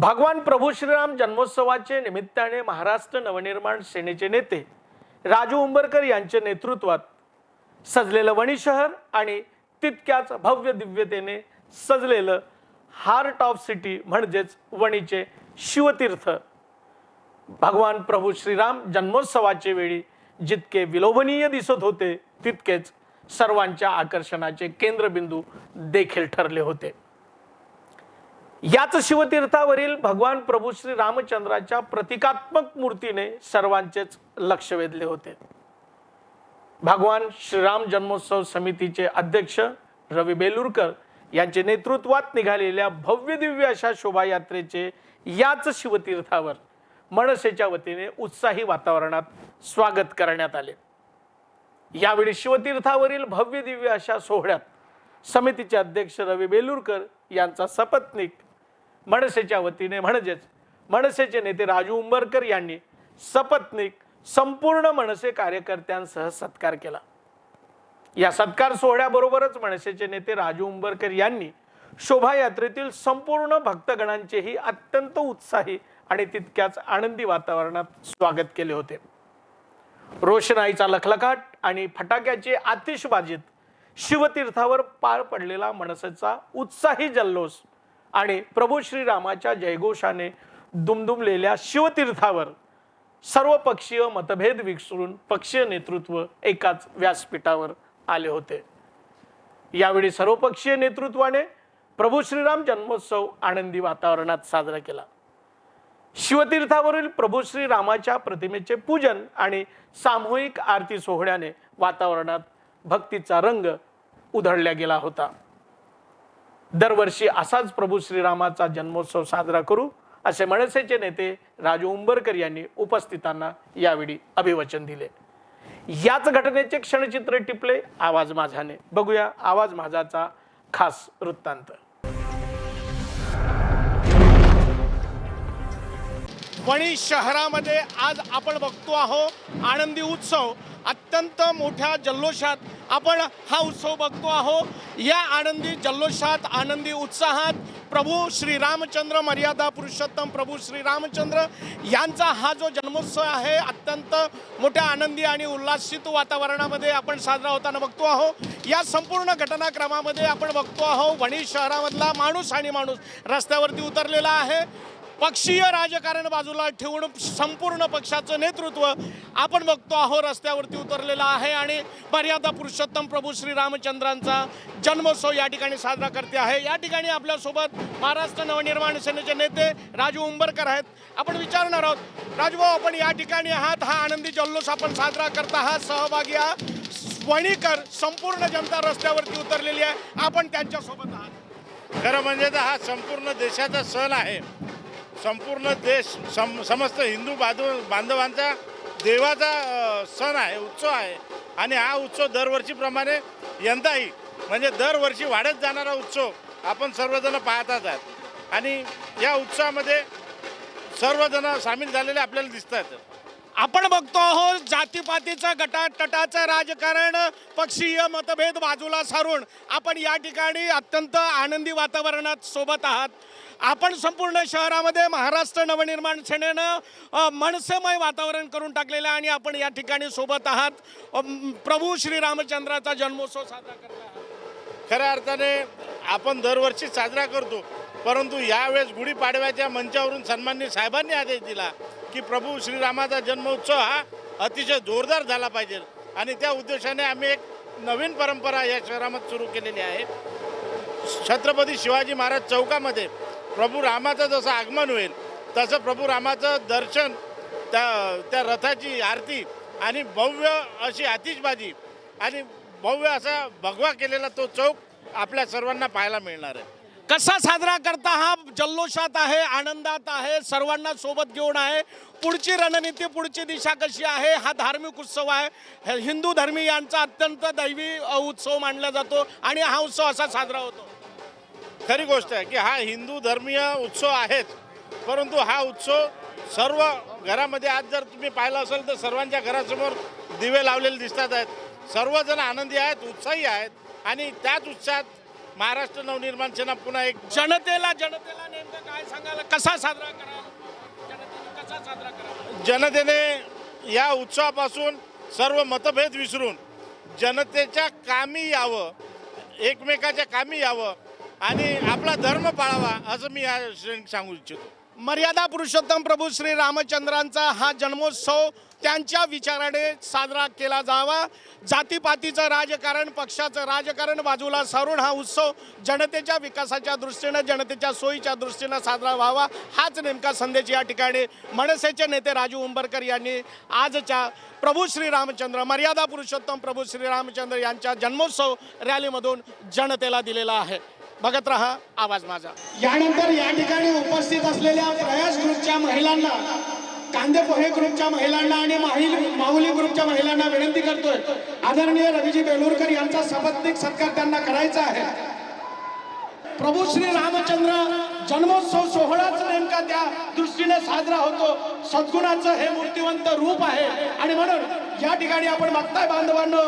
भगवान प्रभू श्रीराम जन्मोत्सवाचे निमित्ताने महाराष्ट्र नवनिर्माण सेनेचे नेते राजू उंबरकर यांच्या नेतृत्वात सजलेलं वणी शहर आणि तितक्याच भव्य दिव्यतेने सजलेलं हार्ट ऑफ सिटी म्हणजेच वणीचे शिवतीर्थ. भगवान प्रभू श्रीराम जन्मोत्सवाचे वेळी जितके विलोभनीय दिसत होते तितकेच सर्वांच्या आकर्षणाचे केंद्रबिंदू देखील ठरले होते. याच शिवतीर्थावरील भगवान प्रभू श्री रामचंद्राच्या प्रतिकात्मक मूर्तीने सर्वांचेच लक्ष वेधले होते. भगवान श्रीराम जन्मोत्सव समितीचे अध्यक्ष रवी बेलुरकर यांचे नेतृत्वात निघालेल्या भव्य दिव्य अशा शोभायात्रेचे याच शिवतीर्थावर मनसेच्या वतीने उत्साही वातावरणात स्वागत करण्यात आले. यावेळी शिवतीर्थावरील भव्य दिव्य अशा सोहळ्यात समितीचे अध्यक्ष रवी बेलुरकर यांचा सपत्नीक मनसेच्या वतीने म्हणजेच मनसेचे नेते राजू उंबरकर यांनी सपत्नीक संपूर्ण मनसे कार्यकर्त्यांसह सत्कार केला. या सत्कार सोहळ्याबरोबरच मनसेचे नेते राजू उंबरकर यांनी शोभायात्रेतील संपूर्ण भक्तगणांचेही अत्यंत उत्साही आणि तितक्याच आनंदी वातावरणात स्वागत केले होते. रोषणाईचा लखलखाट आणि फटाक्याची आतिषबाजीत शिवतीर्थावर पार पडलेला मनसेचा उत्साही जल्लोष आणि प्रभू श्रीरामाच्या जयघोषाने दुमदुमलेल्या शिवतीर्थावर सर्वपक्षीय मतभेद विसरून पक्षीय नेतृत्व एकाच व्यासपीठावर आले होते. यावेळी सर्वपक्षीय नेतृत्वाने प्रभू श्रीराम जन्मोत्सव आनंदी वातावरणात साजरा केला. शिवतीर्थावरील प्रभू श्रीरामाच्या प्रतिमेचे पूजन आणि सामूहिक आरती सोहळ्याने वातावरणात भक्तीचा रंग उधळला गेला होता. दरवर्षी असाच प्रभू श्रीरामाचा जन्मोत्सव साजरा करू असे मनसेचे नेते राजू उंबरकर यांनी उपस्थितांना यावेळी अभिवचन दिले. याच घटनेचे क्षणचित्र टिपले आवाज माझाने बघूया आवाज माझाचा खास वृत्तांत. वणी शहरामध्ये आज आपण बघतो आहोत आनंदी उत्सव अत्यंत मोठ्या जल्लोषात आपण हा उत्सव बघतो आहोत. या आनंदी जल्लोषात आनंदी उत्साहात प्रभू श्री रामचंद्र मर्यादा पुरुषोत्तम प्रभू श्री रामचंद्र यांचा हा जो जन्मोत्सव आहे अत्यंत मोठ्या आनंदी आणि उल्हासित वातावरणामध्ये आपण साजरा होताना बघतो आहोत. या संपूर्ण घटनाक्रमामध्ये आपण बघतो आहोत वणी शहरामधला माणूस आणि माणूस रस्त्यावरती उतरलेला आहे. पक्षीय राजकारण बाजूला ठेवून संपूर्ण पक्षाचं नेतृत्व आपण बघतो आहो रस्त्यावरती उतरलेलं आहे आणि मर्यादा पुरुषोत्तम प्रभू श्री रामचंद्रांचा जन्मोत्सव या ठिकाणी साजरा करते आहे. या ठिकाणी आपल्यासोबत महाराष्ट्र नवनिर्माण सेनेचे नेते राजू उंबरकर आहेत. आपण विचारणार आहोत राजूभाऊ आपण या ठिकाणी आहात. हा आनंदी जल्लोष आपण साजरा करत आहात. सहभागी आहात. वणीकर संपूर्ण जनता रस्त्यावरती उतरलेली आहे. आपण त्यांच्यासोबत आहात. खरं म्हणजे तर हा संपूर्ण देशाचा सण आहे. संपूर्ण देश सम समस्त हिंदू बांधव बांधवांचा देवाचा सण आहे उत्सव आहे. आणि हा उत्सव दरवर्षीप्रमाणे यंदाही म्हणजे दरवर्षी वाढत जाणारा उत्सव आपण सर्वजण पाहताच आहेत. आणि या उत्सवामध्ये सर्वजण सामील झालेले आपल्याला दिसतात आपण बघतो आहोत जातीपातीचं गटातटाचं राजकारण पक्षीय मतभेद बाजूला सारून आपण या ठिकाणी अत्यंत आनंदी वातावरणात सोबत आहात. आपण संपूर्ण शहरामध्ये महाराष्ट्र नवनिर्माण सेनेनं मनसेमय वातावरण करून टाकलेलं आहे आणि आपण या ठिकाणी सोबत आहात. प्रभू श्री रामचंद्राचा जन्मोत्सव साजरा करत खऱ्या अर्थाने आपण दरवर्षी साजरा करतो परंतु यावेळेस गुढीपाडव्याच्या मंचावरून सन्माननीय साहेबांनी आदेश दिला. की प्रभू श्रीरामाचा जन्मोत्सव हा अतिशय जोरदार झाला पाहिजे. आणि त्या उद्देशाने आम्ही एक नवीन परंपरा या शहरामध्ये सुरू केलेली आहे. छत्रपती शिवाजी महाराज चौकामध्ये प्रभू रामाचं जसं आगमन होईल तसं प्रभू रामाचं दर्शन त्या त्या रथाची आरती आणि भव्य अशी आतिषबाजी आणि भव्य असा भगवा केलेला तो चौक आपल्या सर्वांना पाहायला मिळणार आहे. कसा साजरा करता हा? जल्लोषात आहे आनंदात आहे सर्वांना सोबत घेऊन आहे. पुढची रणनीती पुढची दिशा कशी आहे? हा धार्मिक उत्सव आहे. हे हिंदू धर्मीयांचा अत्यंत दैवी उत्सव मानला जातो आणि हा उत्सव असा साजरा होतो. खरी गोष्ट आहे की हा हिंदू धर्मीय उत्सव आहेच परंतु हा उत्सव सर्व घरामध्ये आज जर तुम्ही पाहिलं असेल तर सर्वांच्या घरासमोर दिवे लावलेले दिसतात आहेत. सर्वजण आनंदी आहेत उत्साही आहेत आणि त्याच उत्साहात महाराष्ट्र नवनिर्माण सेना पुन्हा एक जनतेला जनतेला नेमकं काय सांगायला कसा साजरा करा जनतेने कसा साजरा करा जनतेने या उत्सवापासून सर्व मतभेद विसरून जनतेच्या कामी यावं एकमेकाच्या कामी यावं आणि आपला धर्म पाळावा असं मी या श्रेणीत सांगू इच्छितो. मर्यादा पुरुषोत्तम प्रभू श्री रामचंद्रांचा हा जन्मोत्सव त्यांच्या विचाराने साजरा केला जावा. जातीपातीचं राजकारण पक्षाचं राजकारण बाजूला सारून हा उत्सव जनतेच्या विकासाच्या दृष्टीनं जनतेच्या सोयीच्या दृष्टीनं साजरा व्हावा. हाच नेमका संदेश या ठिकाणी मनसेचे नेते राजू उंबरकर यांनी आजच्या प्रभू श्री रामचंद्र मर्यादा पुरुषोत्तम प्रभू श्री रामचंद्र यांच्या जन्मोत्सव रॅलीमधून जनतेला दिलेला आहे. बघत राहा आवाज माझा. यानंतर या ठिकाणी उपस्थित असलेल्या प्रयास ग्रुपच्या महिलांना कांदे पोहे ग्रुपच्या महिलांना आणि माहिल माहुली ग्रुपच्या महिलांना विनंती करतोय. आदरणीय रवीजी बेलूरकर यांचा सपत्निक सत्कार त्यांना करायचा आहे. प्रभू श्री रामचंद्र जन्मोत्सव सोहळाच नेमका त्या दृष्टीने साजरा होतो. सद्गुणाचं हे मूर्तिवंत रूप आहे. आणि म्हणून या ठिकाणी आपण बघताय बांधवांनो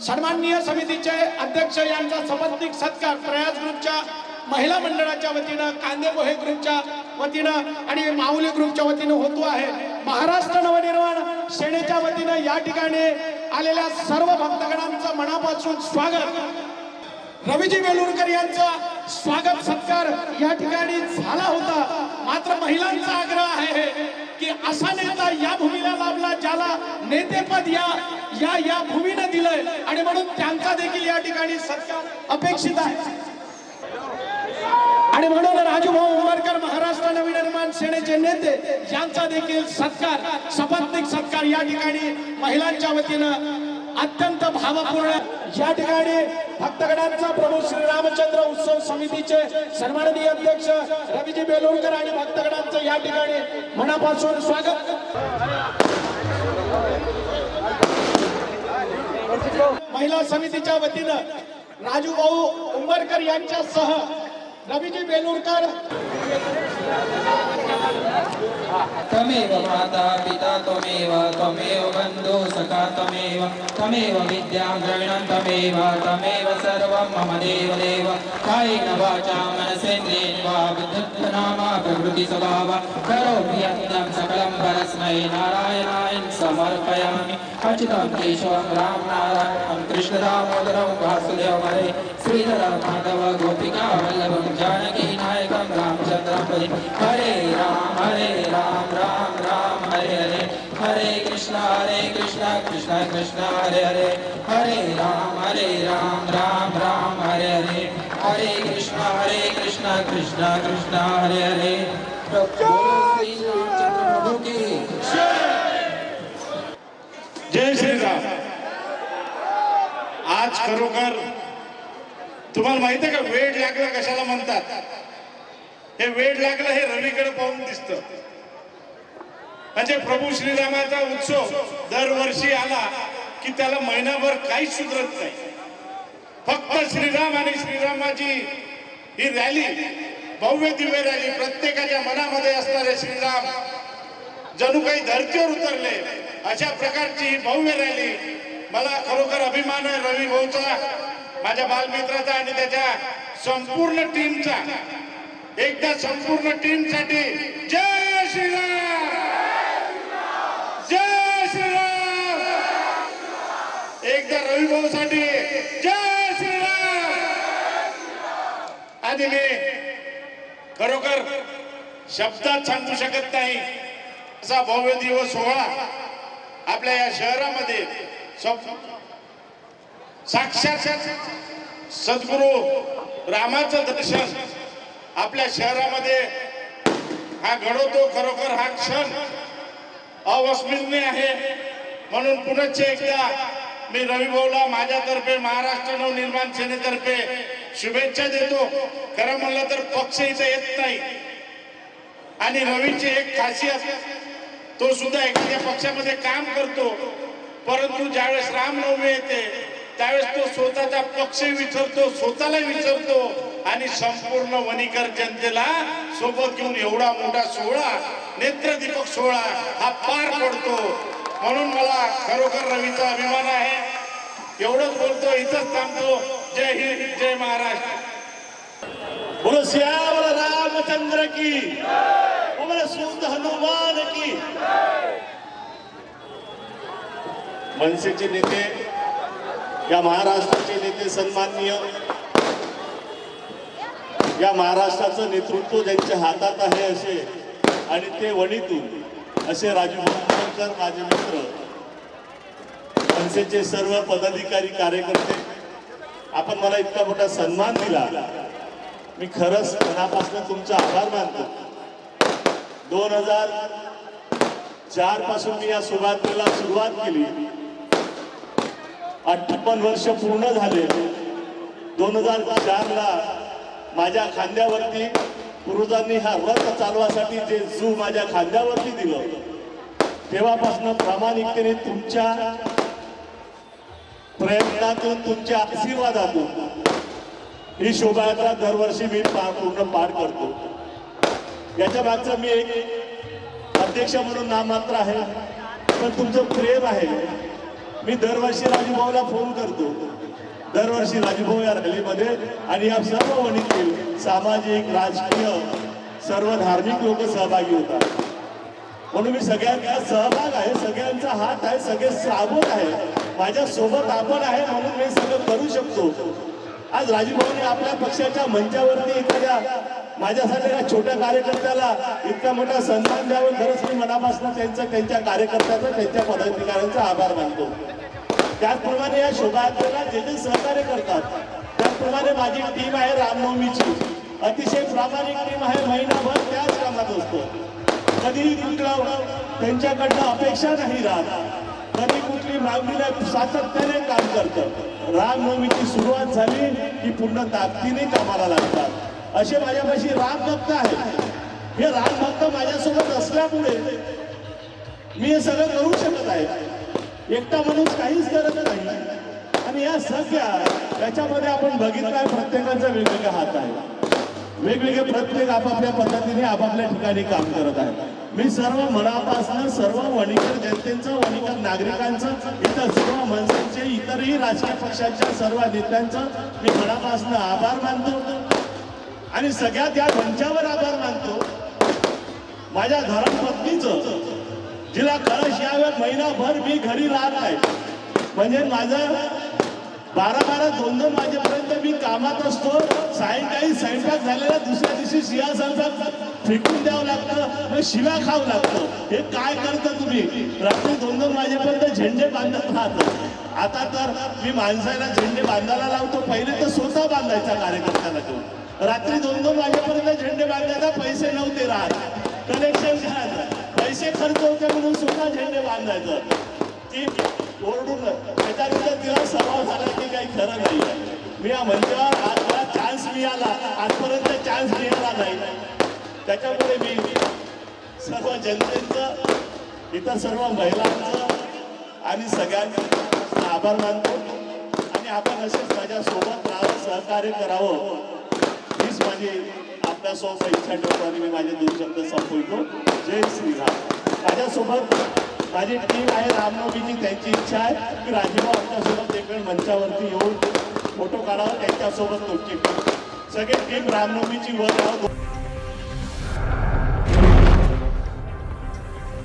सन्माननीय समितीचे अध्यक्ष यांचा सपत्निक सत्कार प्रयास ग्रुपच्या महिला मंडळाच्या वतीनं कांदे पोहे ग्रुपच्या वतीनं आणि माऊली ग्रुपच्या वतीनं होतो आहे. महाराष्ट्र नवनिर्माण सेनेच्या वतीनं या ठिकाणी आलेल्या सर्व भक्तगणांचं मनापासून स्वागत. रवीजी वेलुरकर यांचा स्वागत सत्कार या ठिकाणी झाला होता. मात्र महिलांचा आग्रह आहे. की असा नेता या भूमीला लाभला ज्याला नेतेपद या या या भूमीनं दिलंय. आणि म्हणून त्यांचा देखील या ठिकाणी सत्कार अपेक्षित आहे. आणि म्हणून राजूभाऊ उमरकर महाराष्ट्र नवनिर्माण सेनेचे नेते यांचा देखील सत्कार सपत्निक सत्कार या ठिकाणी महिलांच्या वतीनं अत्यंत भावपूर्ण या ठिकाणी भक्तगणांचा प्रभू श्रीरामचंद्र उत्सव समितीचे सन्माननीय अध्यक्ष रवीजी बेलोरकर आणि भक्तगणांचं या ठिकाणी मनापासून स्वागत. महिला समितीच्या वतीनं राजू भाऊ उंबरकर यांच्यासह रवीजी बेलूरकर त्वमेव माता पिता त्वमेव त्वमेव बंधू सखा त्वमेव तमेव विद्यां द्रविणं तमेव सर्वं मम देव देव कायेन वाचा मनसेन्द्रियेण वा बुद्धिनामा प्रकृतिस्वभाव करोमि यत्नं सकलं परस्मै नारायणाय समर्पयामि। अचितं केशवं रामनारायणं कृष्णदामोदरं वासुदेव श्रीधरं माधव गोपिका वल्लभं जानकी नायकं रामचन्द्रं हरे कृष्ण कृष्ण हरे हरे हरे राम हरे राम राम राम हरे हरे हरे कृष्ण हरे कृष्ण कृष्ण कृष्ण हरे हरे। श्री रामचंद्र जय श्रीराम। आज खरोखर तुम्हाला माहीत आहे का वेळ लागला कशाला म्हणतात? हे वेळ लागलं हे रवीकडे पाहून दिसतं. म्हणजे प्रभू श्रीरामाचा उत्सव दरवर्षी आला की त्याला महिनाभर काहीच सुधरत नाही. फक्त श्रीराम आणि श्रीरामाची ही रॅली भव्य दिव्य रॅली प्रत्येकाच्या मनामध्ये असणारे श्रीराम जणू काही धर्तीवर उतरले अशा प्रकारची ही भव्य रॅली मला खरोखर अभिमान आहे. रवी भाऊचा माझ्या बालमित्राचा आणि त्याच्या संपूर्ण टीमचा एकदा संपूर्ण टीमसाठी जय श्रीराम! भाऊसाठी जय श्रीराम. आणि मी खरोखर शब्दात सांगू शकत नाही. असा भव्य दिवस सोहळा आपल्या या शहरामध्ये साक्षात सद्गुरू रामाचं दर्शन आपल्या शहरामध्ये हा घडवतो. खरोखर हा क्षण अवस्मरणीय आहे. म्हणून पुनश्च एकदा मी रवी भाऊला माझ्यातर्फे महाराष्ट्र नवनिर्माण सेनेतर्फे शुभेच्छा देतो. खरं म्हणलं तर पक्ष इथं येत नाही. आणि रवीची एक खासियत तो सुद्धा एखाद्या पक्षामध्ये काम करतो. परंतु ज्यावेळेस रामनवमी येते त्यावेळेस तो स्वतःचा पक्ष विसरतो स्वतःला विसरतो. आणि संपूर्ण वणीकर जनतेला सोबत घेऊन एवढा मोठा सोहळा नेत्रदीपक सोहळा हा पार पडतो. म्हणून मला खरोखर रवीचा अभिमान आहे. एवढंच बोलतो इथंच थांबतो. जय हिंद जय महाराष्ट्र. बोलो श्यामल रामचंद्र की। बोलो सुंद हनुमान की। मनसेचे नेते या महाराष्ट्राचे नेते सन्माननीय या महाराष्ट्राचं नेतृत्व ज्यांच्या हातात आहे असे आणि ते वणीतून असे राजू भोंडकर माझे मित्र मनसेचे सर्व पदाधिकारी कार्यकर्ते आपण मला इतका मोठा सन्मान दिला. मी खरंच मनापासून तुमचा आभार मानतो. दोन हजार चारपासून मी या सुरुवातीला सुरुवात केली. अठ्ठावन्न वर्ष पूर्ण झाले. दोन हजार चारला माझ्या खांद्यावरती पूर्वजांनी हा रथ चालवासाठी जे जू माझ्या खांद्यावरती दिलं तेव्हापासून प्रामाणिकतेने तुमच्या प्रयत्नातून तुमच्या आशीर्वादातून ही शोभायात्रा दरवर्षी मी पार पूर्ण पार करतो. याच्या मागचं मी एक अध्यक्ष म्हणून नाममात्र आहे पण तुमचं प्रेम आहे. मी दरवर्षी राजूभाऊला फोन करतो. दरवर्षी राजूभाऊ या रॅलीमध्ये आणि या सर्व वणीतील सामाजिक राजकीय सर्व धार्मिक लोक सहभागी होतात. म्हणून मी सगळ्यांचा सहभाग आहे सगळ्यांचा हात आहे सगळे साबूत आहे. माझ्या सोबत आपण आहे म्हणून मी सगळं करू शकतो. आज राजूभाऊने आपल्या पक्षाच्या मंचावरती एखाद्या माझ्यासाठी या छोट्या कार्यकर्त्याला इतका मोठा सन्मान द्यावं खरंच मी मनापासून त्यांचा त्यांच्या कार्यकर्त्याचा त्यांच्या पदाधिकाऱ्यांचा आभार मानतो. त्याचप्रमाणे या शोभायात्रेला जे जे सहकार्य करतात त्याचप्रमाणे माझी टीम आहे रामनवमीची अतिशय प्रामाणिक टीम आहे महिनाभर त्याच कामात असतो. कधीही कुठलं त्यांच्याकडनं अपेक्षा नाही राहत. कधी कुठली मागणीला सातत्याने काम करतं. रामनवमीची सुरुवात झाली की पूर्ण ताकदीने कामाला लागतात. असे माझ्यापाशी रामभक्त आहेत. हे रामभक्त माझ्यासोबत असल्यामुळे मी हे सगळं करू शकत आहे. एकटा माणूस काहीच करत नाही. आणि या सगळ्या याच्यामध्ये आपण बघितलं प्रत्येकाचा वेगवेगळा हात आहे. वेगवेगळे प्रत्येक आपापल्या पद्धतीने आपापल्या ठिकाणी काम करत आहे मी सर्व मनापासून सर्व वणिकर जनतेचं वणिकर नागरिकांचं इतर सर्व माणसांचे इतरही राजकीय पक्षांच्या सर्व नेत्यांचं मी मनापासून आभार मानतो. आणि सगळ्यात या मंचावर आभार मानतो. माझ्या धर्मपत्नीचं तिला खरंच यावेळेस महिनाभर मी घरी राहत आहे. म्हणजे माझं बारा बारा दोन दोन वाजेपर्यंत मी कामात असतो. सायंकाळी स्वयंपाक झालेला दुसऱ्या दिवशी शिया स्वयंपाक फेकून द्यावं लागतं मग शिव्या खावं लागतं. हे काय करता तुम्ही? रात्री दोन दोन वाजेपर्यंत झेंडे बांधत राहत. आता तर मी माणसाला झेंडे बांधायला लावतो. पहिले तर स्वतः बांधायचा कार्यकर्त्याला तो. रात्री दोन दोन वाजेपर्यंत झेंडे बांधायला पैसे नव्हते राहत. कनेक्शन करायचं पैसे खर्च होते म्हणून सुद्धा झेंडे बांधायचं. ती ओरडून त्याच्यानंतर तिला सराव झाला की काही खरं नाही मी म्हणजे आज मला चान्स मिळाला. आजपर्यंत चान्स मिळाला नाही. त्याच्यामुळे मी सर्व जनतेचं इतर सर्व महिलांचं आणि सगळ्यांचं आभार मानतो. आणि आपण असेच माझ्यासोबत राहावं सहकार्य करावं. हीच माझी आपल्यासोबत इच्छा ठेवतो मी माझे दोन शब्द संपवतो. जय श्रीराम. माझ्यासोबत माझी टीम आहे रामनवमीची त्यांची इच्छा आहे की राजीभाऊ आमच्यासोबत एक वेळ मंचावरती येऊन फोटो काढावा त्यांच्यासोबत तुमची सगळे टीम रामनवमीची वर यावं